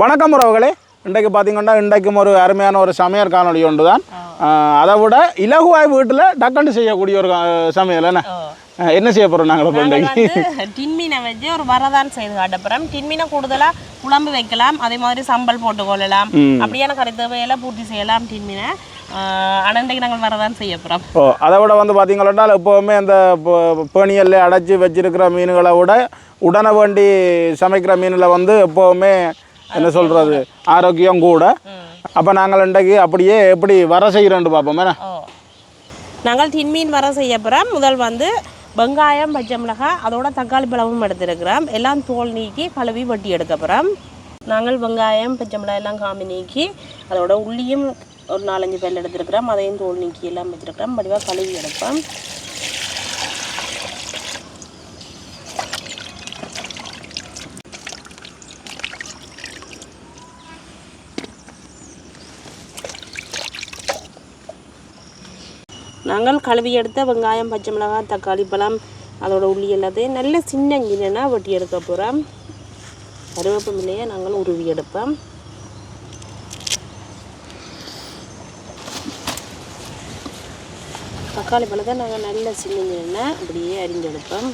வணக்கம் உறவுகளே. இன்றைக்கு பார்த்தீங்கன்னா இன்றைக்கும் ஒரு அருமையான ஒரு சமையல் காணொளி ஒன்று தான் அதை விட இலகுவாய் வீட்டில் டக்குன்னு செய்யக்கூடிய ஒரு சமையல் என்ன? செய்ய போகிறோம் நாங்கள் இப்போ இன்றைக்கு? டின்மீனை வச்சு ஒரு வரதான் செய்து காட்டப்புறம். டின்மீனை கூடுதலா குழம்பு வைக்கலாம். அதே மாதிரி சம்பல் போட்டு கொள்ளலாம். அப்படியான கறி தேவையெல்லாம் பூர்த்தி செய்யலாம் டின்மீனை ஆனால் நாங்கள் வரதான் செய்ய போகிறோம் ஓ அதை விட வந்து பார்த்தீங்கன்னா எப்போவுமே அந்த பேணியல்ல அடைச்சி வச்சிருக்கிற மீன்களை விட உடனே வேண்டி சமைக்கிற மீனில் வந்து எப்போவுமே என்ன சொல்கிறது ஆரோக்கியம் கூட. அப்போ நாங்கள் இன்றைக்கு அப்படியே எப்படி வர செய்கிறோன்னு பார்ப்போம். என்ன? நாங்கள் தின்மீன் வர செய்ய போகிறோம் முதல் வந்து வெங்காயம் பச்சை மிளகாய் அதோட தக்காளி பழமும் எடுத்துருக்கிறோம். எல்லாம் தோல் நீக்கி கழுவி வட்டி எடுக்க போகிறோம் நாங்கள் வெங்காயம் பச்சை மிளகாய் எல்லாம் காமி நீக்கி அதோட உள்ளியும் ஒரு நாலஞ்சு பேர் எடுத்துருக்கிறோம். அதையும் தோல் நீக்கி எல்லாம் வச்சுருக்கிறோம். வடிவாக கழுவி எடுப்போம். நாங்கள் கழுவி எடுத்த வெங்காயம் பச்சை மிளகாய் தக்காளி பழம் அதோட உள்ளி எல்லாத்தையும் நல்ல சின்ன கிண்ணனா வெட்டி எடுக்க போகிறோம் கருவேப்பமில்லையே நாங்கள் உருவி எடுப்போம். தக்காளி பழத்தை நாங்கள் நல்ல சின்ன கிண்ணா அப்படியே அரிஞ்செடுப்போம்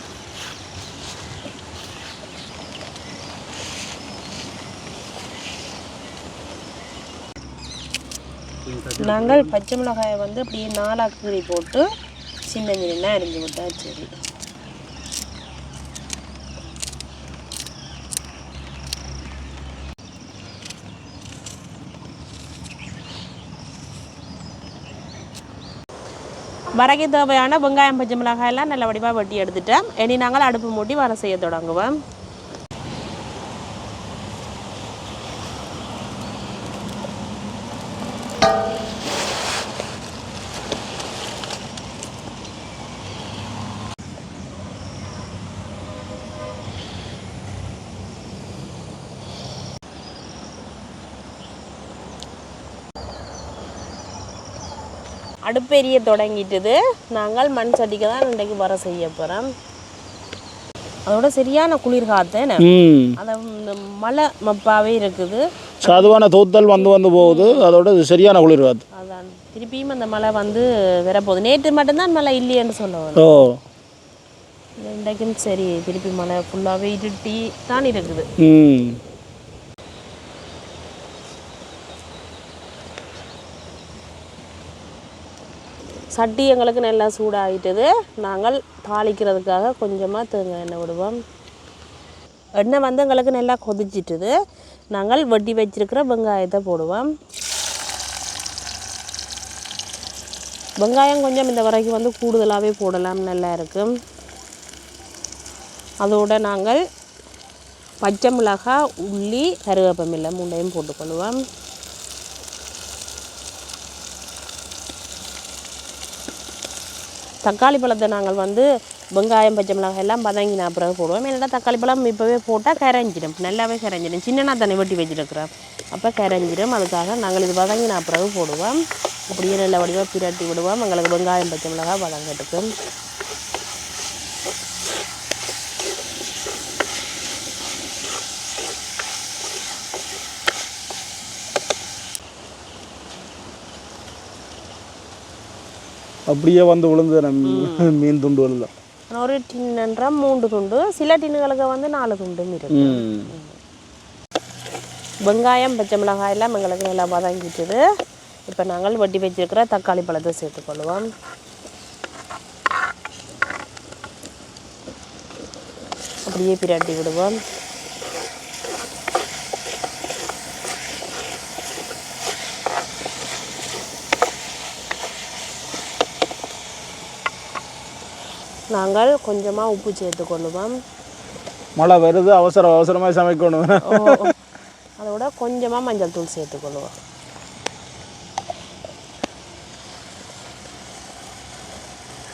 நாங்கள் பச்சை மிளகாயை வந்து அப்படியே நாலாக கீறி போட்டு சின்ன சின்ன அரிஞ்சு விட்டா சரி வரகை தேவையான வெங்காயம் பச்சை மிளகாயெல்லாம் நல்ல வடிவாக வெட்டி எடுத்துட்டேன். இனி நாங்கள் அடுப்பு மூட்டி வர செய்ய தொடங்குவோம். அடுப்பெரிய தொடங்கிட்டுது. நாங்கள் மண் சட்டிக்கு தான் இன்றைக்கு வர செய்ய போகிறோம் அதோட சரியான குளிர் ம். அந்த மழை மப்பாவே இருக்குது. சாதுவான தூத்தல் வந்து வந்து போகுது. அதோட சரியான குளிர் காத்து அதான். திருப்பியும் அந்த மழை வந்து வரப்போகுது. நேற்று மட்டும்தான் மழை இல்லையேன்னு சொல்லுவாங்க. ஓ. இன்றைக்கும் சரி திருப்பி மழை ஃபுல்லாகவே இருட்டி தான் இருக்குது. சட்டி எங்களுக்கு நல்லா சூடாகிட்டது நாங்கள் தாளிக்கிறதுக்காக கொஞ்சமாக தேங்காய் எண்ணெய் விடுவோம். எண்ணெய் வந்து எங்களுக்கு நல்லா கொதிச்சிட்டுது. நாங்கள் வெட்டி வச்சிருக்கிற வெங்காயத்தை போடுவோம். வெங்காயம் கொஞ்சம் இந்த வரைக்கும் வந்து கூடுதலாகவே போடலாம். நல்லா இருக்கும். அதோட நாங்கள் பச்சை மிளகாய் உள்ளி கருவேப்பமில்லை மூண்டையும் போட்டுக்கொள்வோம். தக்காளி பழத்தை நாங்கள் வந்து வெங்காயம் பச்சை மிளகாய் எல்லாம் வதங்கின பிறகு போடுவோம். ஏன்னா தக்காளி பழம் இப்போவே போட்டால் கரைஞ்சிடும் நல்லாவே கரைஞ்சிடும் சின்னனா தண்ணி வெட்டி வச்சிருக்கிறோம். அப்போ கரைஞ்சிடும் அதுக்காக நாங்கள் இது வதங்கின பிறகு போடுவோம். அப்படியே நல்ல வடிவாக பிரட்டி விடுவோம். எங்களுக்கு வெங்காயம் பச்சை மிளகாய் வதங்கட்டுக்கு அப்படியே வந்து விழுந்து மீன் துண்டு விழுல ஒரு டின்னுன்ற மூன்று துண்டு சில டின்னுகளுக்கு வந்து நாலு துண்டும் இருக்கு. வெங்காயம் பச்சை மிளகாய் எல்லாம் எங்களுக்கு நல்லா வதங்கிட்டுது. இப்போ நாங்கள் வெட்டி வச்சிருக்கிற தக்காளி பழத்தை சேர்த்துக்கொள்வோம் அப்படியே பிரட்டி விடுவோம். நாங்கள் கொஞ்சமாக உப்பு சேர்த்துக்கொள்ளுவோம் மழை வருது அவசர அவசரமாக சமைக்கணும். அதோட கொஞ்சமாக மஞ்சள் தூள் சேர்த்துக்கொள்ளுவோம்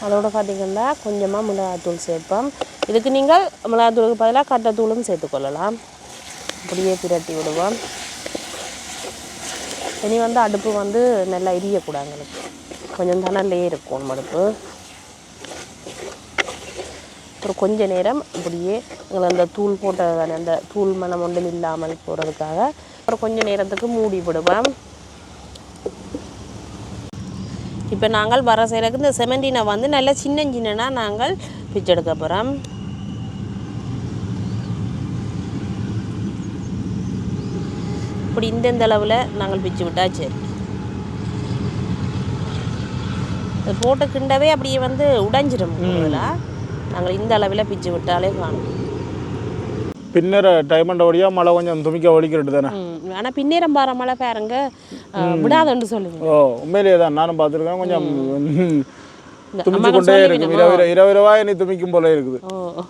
அதோட பார்த்தீங்கன்னா கொஞ்சமாக மிளகாத்தூள் சேர்ப்போம். இதுக்கு நீங்கள் மிளகாத்தூளுக்கு பதிலாக கட்டத்தூளும் சேர்த்துக்கொள்ளலாம் அப்படியே பிரட்டி விடுவோம். இனி வந்து அடுப்பு வந்து நல்லா எரியக்கூடாது எங்களுக்கு. கொஞ்சம் தணல்லே இருக்கும் அடுப்பு. அப்புறம் கொஞ்ச நேரம் இப்படியே எங்களை அந்த தூள் போட்டது தானே அந்த தூள் மனம் ஒன்றும் இல்லாமல் போகிறதுக்காக அப்புறம் கொஞ்ச நேரத்துக்கு மூடி விடுவேன் இப்போ நாங்கள் வர செய்கிறதுக்கு இந்த செமண்டினை வந்து நல்லா சின்ன சின்னனாக நாங்கள் பிச்செடுக்க போகிறோம் இப்படி இந்தந்த அளவில் நாங்கள் பிச்சு விட்டா சரி போட்டு கிண்டவே அப்படியே வந்து உடைஞ்சிடும் கூடுதலாக நாங்கள் இந்த அளவில் பிச்சு விட்டாலே காணும். பின்னர் டைமண்ட் வழியாக மழை கொஞ்சம் துமிக்க ஒழிக்கிறது தானே? ஆனால் பின்னேரம் பாற மழை பாருங்க. விடாதுன்னு சொல்லுங்க ஓ உண்மையிலேயே தான் நானும் பார்த்துருக்கேன் கொஞ்சம் துமிச்சு கொண்டே சொல்லி இருக்கும் இரவு இரவு- இரவு இரவாக நீ துமிக்கும் போல இருக்குது. ஓ.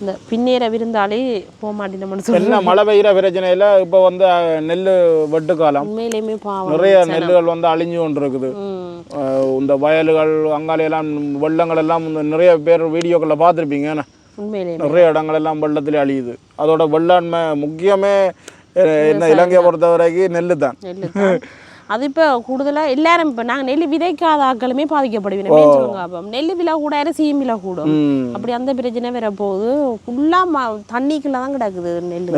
இந்த பின்னேற விருந்தாலே போக மாட்டேன்னு சொல்லி என்ன மழை பெய்கிற பிரச்சனையில் இப்போ வந்து நெல் வெட்டு காலம் உண்மையிலேயுமே நிறைய நெல்லுகள் வந்து அழிஞ்சு கொண்டு இருக்குது ம். அஹ், இந்த வயல்கள் அங்காலையெல்லாம் வெள்ளங்கள் எல்லாம் நிறைய பேர் வீடியோக்களில் பார்த்துருப்பீங்க என்ன? உண்மையிலேயே நிறைய இடங்கள் எல்லாம் வெள்ளத்திலே அழியுது. அதோட வெள்ளாண்மை முக்கியமே இந்த இலங்கையை பொறுத்த வரைக்கும் நெல் தான் அது இப்போ கூடுதலாக எல்லாரும் இப்போ நாங்கள் நெல் விதைக்காத ஆட்களுமே பாதிக்கப்படுவீங்க. சொல்லுங்க அப்போ நெல் விலை கூட சீம் விலை கூடும். அப்படி அந்த பிரச்சனை வர போகுது ஃபுல்லாக தண்ணிக்குள்ள தான் கிடக்குது நெல்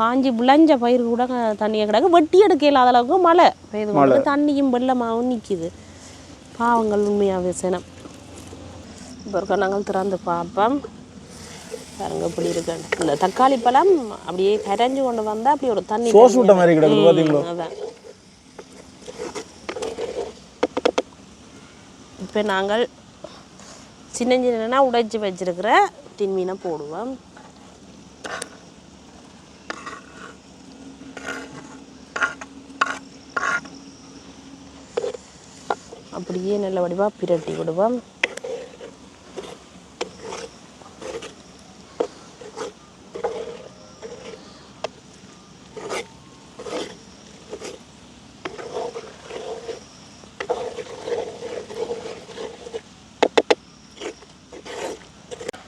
காஞ்சி விளைஞ்ச பயிர் கூட தண்ணியாக கிடக்கு. வெட்டி எடுக்க இல்லாத அளவுக்கு மழை பெய்து கொண்டு தண்ணியும் வெள்ளமாகவும் நிற்கிது பாவங்கள் உண்மையாகவே சினம். இப்போ இருக்க நாங்கள் திறந்து பார்ப்போம் பாருங்க இப்படி இருக்கு. இந்த தக்காளி பழம் அப்படியே கரைஞ்சு கொண்டு வந்தால் அப்படி ஒரு தண்ணி சோஸ் விட்ட மாதிரி கிடக்குது பார்த்தீங்களா அதான். இப்போ நாங்கள் சின்ன சின்னனா உடைச்சி வச்சிருக்கிற தின்மீனை போடுவோம். அப்படியே நல்ல வடிவாக பிரட்டி விடுவோம்.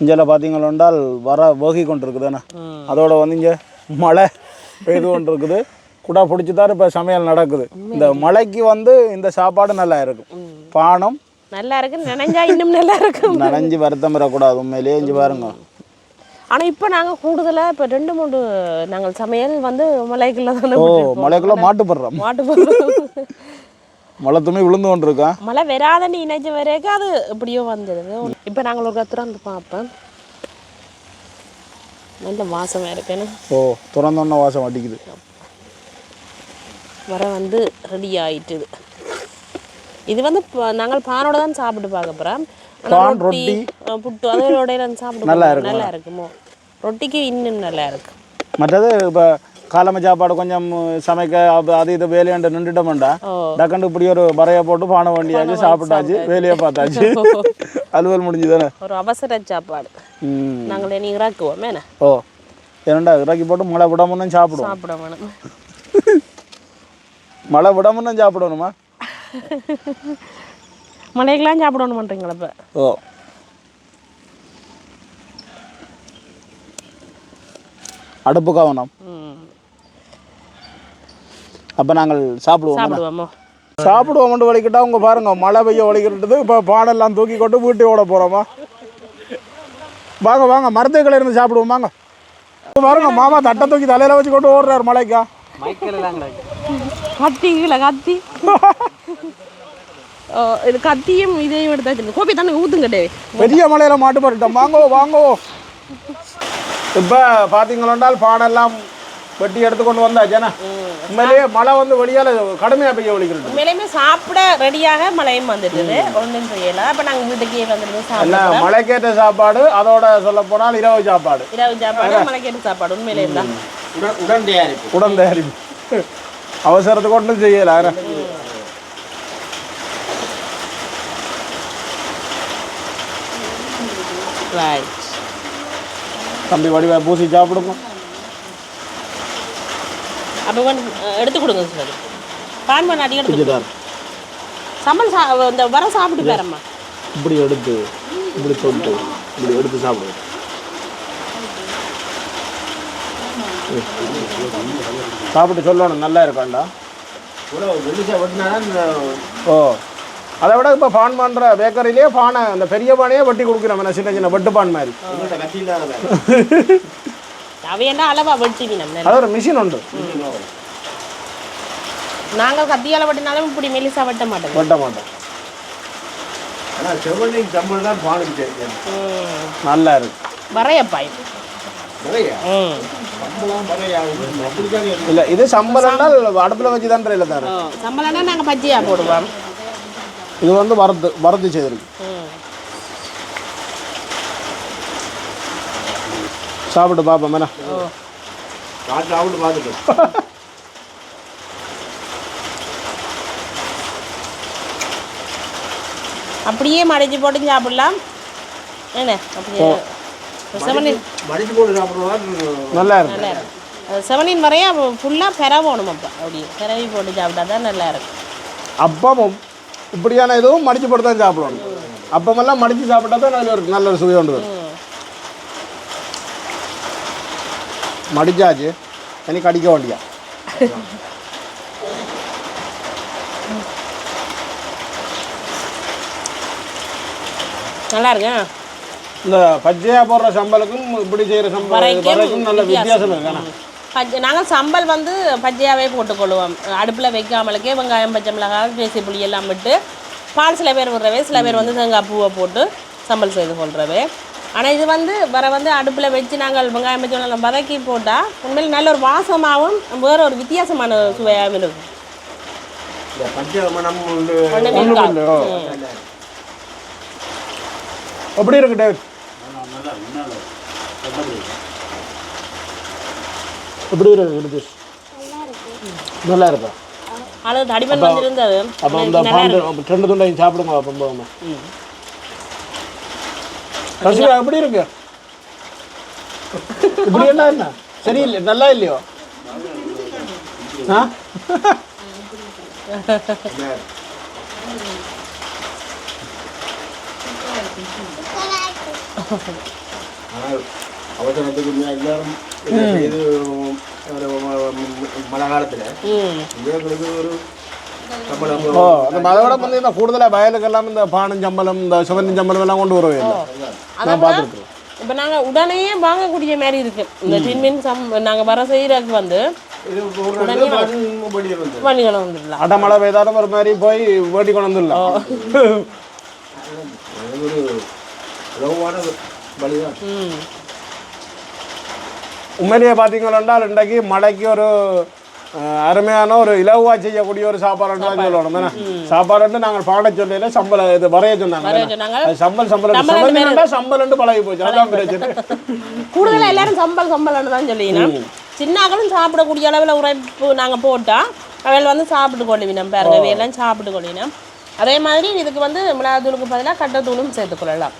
இங்கே பார்த்தீங்களென்றால் வர வேகி கொண்டு இருக்குதானே அதோட வந்து இங்கே மழை பெய்து கொண்டு இருக்குது குடா பிடிச்சி தான் இப்போ சமையல் நடக்குது. இந்த மழைக்கு வந்து இந்த சாப்பாடு நல்லா இருக்கும். பானம். நல்லா இருக்கு நினைஞ்சா இன்னும் நல்லா இருக்கும். நனைஞ்சு வருத்தம் வரக்கூடாது. உண்மையிலேயே இஞ்சி பாருங்க. ஆனால் இப்போ நாங்கள் கூடுதலாக இப்போ ரெண்டு மூணு நாங்கள் சமையல் வந்து மலைக்குள்ள தானே ஓ மழைக்குள்ள மாட்டுப்படுறோம் மாட்டு போடுறோம் மழை துணி விழுந்து கொண்டு இருக்கா மழை வராதன்னு நினைச்ச வரைக்கும் அது எப்படியோ வந்துடுது இப்போ நாங்கள் ஒரு திறந்து பார்ப்போம் நல்ல வாசமாக இருக்குன்னு. ஓ திறந்தோன்ன வாசம் அடிக்குது வர வந்து ரெடி ஆயிட்டுது. இது வந்து நாங்கள் பானோட தான் சாப்பிட்டு பார்க்க போகிறோம் பான், ரொட்டி புட்டு அதோட சாப்பிட்டு நல்லா பார்ப்போம். நல்லா இருக்குமோ? ரொட்டிக்கு இன்னும் நல்லா இருக்கு. மற்றது இப்போ காலமை சாப்பாடு கொஞ்சம் சமைக்க அது இது வேலையாண்டு நின்றுட்டோம்டா டக்குண்டு இப்படி ஒரு பறைய போட்டு பானை வண்டியாச்சு சாப்பிட்டாச்சு வேலையை பார்த்தாச்சு அலுவல் முடிஞ்சுதானே ஒரு அவசர சாப்பாடு நாங்கள் இனி இறக்குவோம் ஓ ஏன்டா இறக்கி போட்டு மழை விடாமன்னு சாப்பிடுவோம் சாப்பிட மழை விடாமன்னு சாப்பிடணுமா மலைக்கெல்லாம் சாப்பிடணும் பண்ணுறீங்களா இப்போ ஓ அடுப்பு கவனம் அப்போ நாங்கள் சாப்பிடுவோம் சாப்பிடுவோமோ சாப்பிடுவோம்னு வலிக்கிட்டா உங்க பாருங்க மழை பெய்ய வலிக்கிட்டது இப்போ பானெல்லாம் தூக்கி கொண்டு வீட்டு ஓட போகிறோமா வாங்க வாங்க மரத்துக்களை இருந்து சாப்பிடுவோம் வாங்க. பாருங்க மாமா தட்டை தூக்கி தலையில வச்சு கொண்டு ஓடுறாரு மலைக்கா. கத்தி கீழே கத்தி. இது கத்தியும் இதையும் எடுத்து வச்சிருந்தேன் கோப்பி தண்ணி ஊத்துங்கட்டே பெரிய மலையில மாட்டு போட்டுட்டோம் வாங்கோ வாங்கோ. இப்போ பார்த்தீங்களோண்டால் பானெல்லாம் வெட்டி எடுத்து கொண்டு வந்தாச்சேண்ணா உண்மையிலேயே மழை வந்து வெளியால் கடுமையாக பெய்ய வலிக்கிறது உண்மையிலுமே சாப்பிட ரெடியாக மழையும் வந்துட்டுது ஒன்றும் செய்யலாம் அப்போ நாங்கள் வீட்டுக்கே வந்துட்டு என்ன மழைக்கேற்ற சாப்பாடு அதோட சொல்ல போனால் இரவு சாப்பாடு. இரவு சாப்பாடு மலைக்கேட்டு சாப்பாடு உண்மையிலே தான். உடன் தயாரிப்பு. உடன் தயாரிப்பு. அவசரத்துக்கு ஒன்றும் செய்யல. ரைட் தம்பி வடிவா பூசி சாப்பிடுங்க அப்போ வந்து எடுத்து கொடுங்க சார் பான் பண்ண அடி எடுத்து சம்பல் சா இந்த வர சாப்பிட்டு பேரம்மா. இப்படி எடுத்து இப்படி தொட்டு இப்படி எடுத்து சாப்பிடு. சாப்பிட்டு சொல்லணும் நல்லா இருக்காண்டா? ஓ. அதை விட இப்போ பான் பண்ணுற பேக்கரியிலேயே பானை அந்த பெரிய பானையே வெட்டி கொடுக்குறோம் என்ன சின்ன சின்ன வெட்டு பான் மாதிரி. அளவா வெட்டிவினம் அது ஒரு மிஷின் உண்டு நாங்கள் கத்தியால வெட்டினாலும் இப்படி மெலிசா வெட்ட மாட்டோம். வெட்ட மாட்டோம். ஆனால் செவ்வண்டிங் சம்பளம் தான் ம். நல்லா இருக்கு. நிறைய அப்படிதான் இல்லை இது சம்பளம்னா அடுப்பில் வச்சு தான் இல்லை தாரு ஓ, சம்பளம்னா நாங்கள் பஜ்ஜியா போடுவோம். இது வந்து வறுத்து வறுத்து செய்திருக்கு. சாப்பிட்டு பார்ப்போம் காட்டு சாப்பிட்டு பார்த்துட்டு அப்படியே மடிச்சு போட்டு சாப்பிடலாம். என்ன? அப்படியே செவனின் மடிச்சு போட்டு சாப்பிடுவா நல்லா இருக்கு. நல்லா இருக்கும் செவனின் வரையா ஃபுல்லாக பெறவோணும் அப்போ. அப்படி பெறவி போட்டு சாப்பிட்டா தான் நல்லா இருக்கும் அப்பமும் இப்படியான இதுவும் மடிச்சு போட்டு தான் சாப்பிடணும். அப்பமெல்லாம் மடிச்சு சாப்பிட்டா தான் நல்ல ஒரு நல்ல ஒரு சுவை உண்டு வரும். ம் மடிச்சாச்சு இனி கடிக்க வேண்டியா நல்லா இருக்கு இந்த பச்சையா போடுற சம்பளுக்கும் இப்படி செய்யற வரைக்கும் நல்ல வித்தியாசம் இருக்கு ஆனா. பச்சை நாங்கள் சம்பல் வந்து பச்சையாகவே போட்டுக்கொள்வோம் அடுப்பில் வைக்காமலுக்கே வெங்காயம் பச்சை மிளகாய் பேசி புளி எல்லாம் விட்டு பால் சில பேர் விடுறவே சில பேர் வந்து தேங்காய் பூவை போட்டு சம்பல் செய்து கொள்றவே ஆனால் இது வந்து வர வந்து அடுப்பில் வச்சு நாங்கள் வெங்காயம் பச்சை மிளகாய் வதக்கி போட்டால் உண்மையில் நல்ல ஒரு வாசமாகவும் வேற ஒரு வித்தியாசமான சுவையாகவும் இருக்கும். எப்படி இருக்கு டேவிட் எப்படி இருக்கு நல்லா இருக்கா? அது தடிமன் வந்து இருந்தது அப்போ பாண்டு ரெண்டு துண்டையும் சாப்பிடுங்க அப்போ போகாம ரசிகா எப்படி இருக்கு? இப்படி என்ன என்ன? சரியில்லை நல்லா இல்லையோ? ஆ? அவசரத்துக்கு எல்லாரும் இதை மழை காலத்தில் இவங்களுக்கு ஒரு ஓ அந்த மதோட வந்து இந்த கூடுதலாக வயலுக்கெல்லாம் இந்த பானம் சம்பளம் இந்த சிவந்தின் சம்பளம் எல்லாம் கொண்டு வருவே இல்லை நான் பார்த்துருக்கேன் இப்போ நாங்கள் உடனே வாங்கக்கூடிய மாதிரி இருக்கு இந்த டின்மின் சம் நாங்கள் வர செய்கிறதுக்கு வந்து வண்டிகளை வந்துடலாம் அடை மழை பெய்தாலும் ஒரு மாதிரி போய் வேட்டி கொண்டு வந்துடலாம் அது உண்மையிலேயே பார்த்தீங்கன்னா இன்றைக்கு மழைக்கு ஒரு அருமையான ஒரு இலவா செய்யக்கூடிய ஒரு சாப்பாடு தான் சொல்லணும்? சாப்பாடு நாங்கள் பாட சொல்லல சம்பளம் இது வரைய சொன்னாங்க. சம்பல் சம்பளம் சம்பளம் சம்பளம்னா சம்பளம்னு பழகி போச்சு. அதான் பிரச்சனை. கூடுதலாக எல்லாரும் சம்பல் சம்பல்னு தான் சொல்லினா சின்னாக்களும் சாப்பிடக்கூடிய அளவில் உரைப்பு நாங்கள் போட்டால் அவைகள் வந்து சாப்பிட்டு கொள்ளுவினோம் பாருங்க அவையெல்லாம் சாப்பிட்டு கொள்ளினோம் அதே மாதிரி இதுக்கு வந்து மிளகாத்தூளுக்கு பதிலாக கட்டத்தூளும் சேர்த்துக்கொள்ளலாம்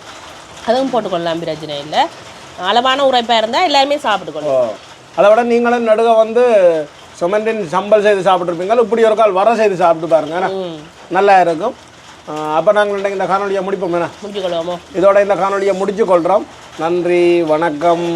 அதுவும் போட்டுக்கொள்ளலாம் பிரச்சனை இல்லை. அளவான உரைப்பாக இருந்தால் எல்லாருமே சாப்பிட்டு கொள்ளலாம். அதை விட நீங்களும் நடுக வந்து சுமந்தின் சம்பல் செய்து சாப்பிட்ருப்பீங்க இப்படி ஒரு கால் வர செய்து சாப்பிட்டு பாருங்க. நல்லா இருக்கும். அப்போ நாங்கள் இந்த காணொலியை முடிப்போம். என்ன? இதோட இந்த காணொலியை முடிச்சு கொள்கிறோம் நன்றி வணக்கம்.